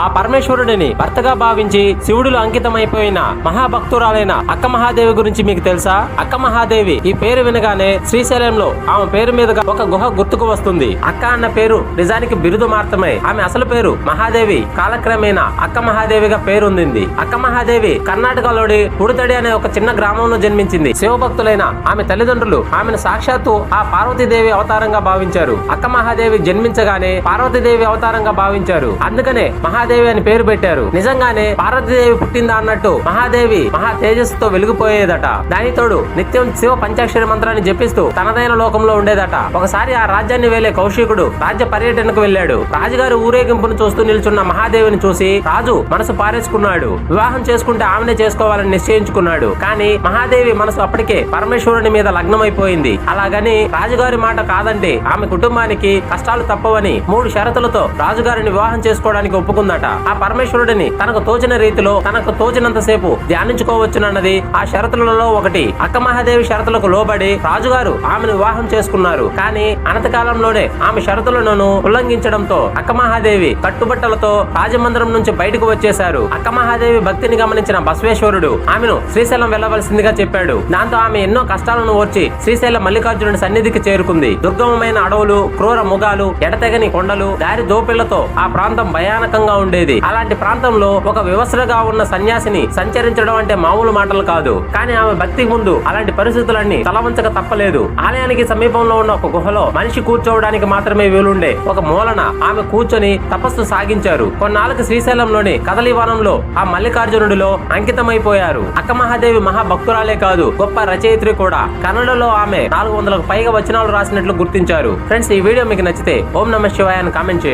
ఆ పరమేశ్వరుడిని భర్తగా భావించి శివుడులో అంకితమైపోయిన మహాభక్తురాలైన అక్క మహాదేవి గురించి మీకు తెలుసా? అక్క మహాదేవి ఈ పేరు వినగానే శ్రీశైలంలో ఆమె పేరు మీదుగా ఒక గుహ గుర్తుకు వస్తుంది. అక్క అన్న పేరు నిజానికి బిరుదు మాత్రమే ఆమె అసలు పేరు మహాదేవి. కాలక్రమేణా అక్క మహాదేవిగా పేరొందింది. అక్క మహాదేవి కర్ణాటకలోని పుడుతడి అనే ఒక చిన్న గ్రామంలో జన్మించింది. శివభక్తులైన ఆమె తల్లిదండ్రులు ఆమెను సాక్షాత్తు ఆ పార్వతీదేవి అవతారంగా భావించారు. అక్క మహాదేవి జన్మించగానే పార్వతీదేవి అవతారంగా భావించారు. అందుకనే మహాదేవి మహాదేవి అని పేరు పెట్టారు. నిజంగానే పార్వతీదేవి పుట్టిందా అన్నట్టు మహాదేవి మహా తేజస్సుతో వెలిగిపోయేదట. దాని తోడు నిత్యం శివ పంచాక్షరి మంత్రాన్ని జపిస్తూ తనదైన లోకంలో ఉండేదట. ఒకసారి ఆ రాజ్యాన్ని వేలే కౌశికుడు రాజ్య పర్యటనకు వెళ్ళాడు. రాజుగారి ఊరేగింపును చూస్తూ నిల్చున్న మహాదేవిని చూసి రాజు మనసు పారేసుకున్నాడు. వివాహం చేసుకుంటే ఆమెనే చేసుకోవాలని నిశ్చయించుకున్నాడు. కానీ మహాదేవి మనసు అప్పటికే పరమేశ్వరుని మీద లగ్నమైపోయింది. అలాగని రాజుగారి మాట కాదంటే ఆమె కుటుంబానికి కష్టాలు తప్పవని మూడు షరతులతో రాజుగారిని వివాహం చేసుకోవడానికి ఒప్పుకుందట. ఆ పరమేశ్వరుడిని తనకు తోచిన రీతిలో తనకు తోచినంత సేపు ధ్యానించుకోవచ్చునన్నది ఆ షరతులలో ఒకటి. అక్క మహాదేవి షరతులకు లోబడి రాజుగారు ఆమెను వివాహం చేసుకున్నారు. కానీ అనతకాలంలోనే ఆమె షరతులను ఉల్లంఘించడంతో అక్క మహాదేవి కట్టుబట్టలతో రాజమందిరం నుంచి బయటకు వచ్చేశారు. అక్క మహాదేవి భక్తిని గమనించిన బసవేశ్వరుడు ఆమెను శ్రీశైలం వెళ్ళవలసిందిగా చెప్పాడు. దాంతో ఆమె ఎన్నో కష్టాలను ఓర్చి శ్రీశైలం మల్లికార్జునుడి సన్నిధికి చేరుకుంది. దుర్గమమైన అడవులు క్రూర ముగాలు ఎడతెగని కొండలు దారి దోపిళ్ళతో ఆ ప్రాంతం భయానకంగా ఉండేది. అలాంటి ప్రాంతంలో ఒక వివసనగా ఉన్న సన్యాసిని సంచరించడం అంటే మామూలు మాటలు కాదు. కానీ ఆమె భక్తి ముందు అలాంటి పరిస్థితులన్నీ తలవంచక తప్పలేదు. ఆలయానికి సమీపంలో ఉన్న ఒక గుహలో మనిషి కూర్చోవడానికి మాత్రమే వీలుండే ఒక మూలన ఆమె కూర్చొని తపస్సు సాగించారు. కొన్నాళ్ళకి శ్రీశైలంలోని కదలివనంలో ఆ మల్లికార్జునుడిలో అంకితమైపోయారు. అక్క మహాదేవి మహాభక్తురాలే కాదు గొప్ప రచయిత్రి కూడా. కన్నడలో ఆమె నాలుగు వందలకు పైగా వచనాలు రాసినట్లు గుర్తించారు. ఫ్రెండ్స్ ఈ వీడియో మీకు నచ్చితే ఓం నమ శివాయ అని కామెంట్ చేయండి.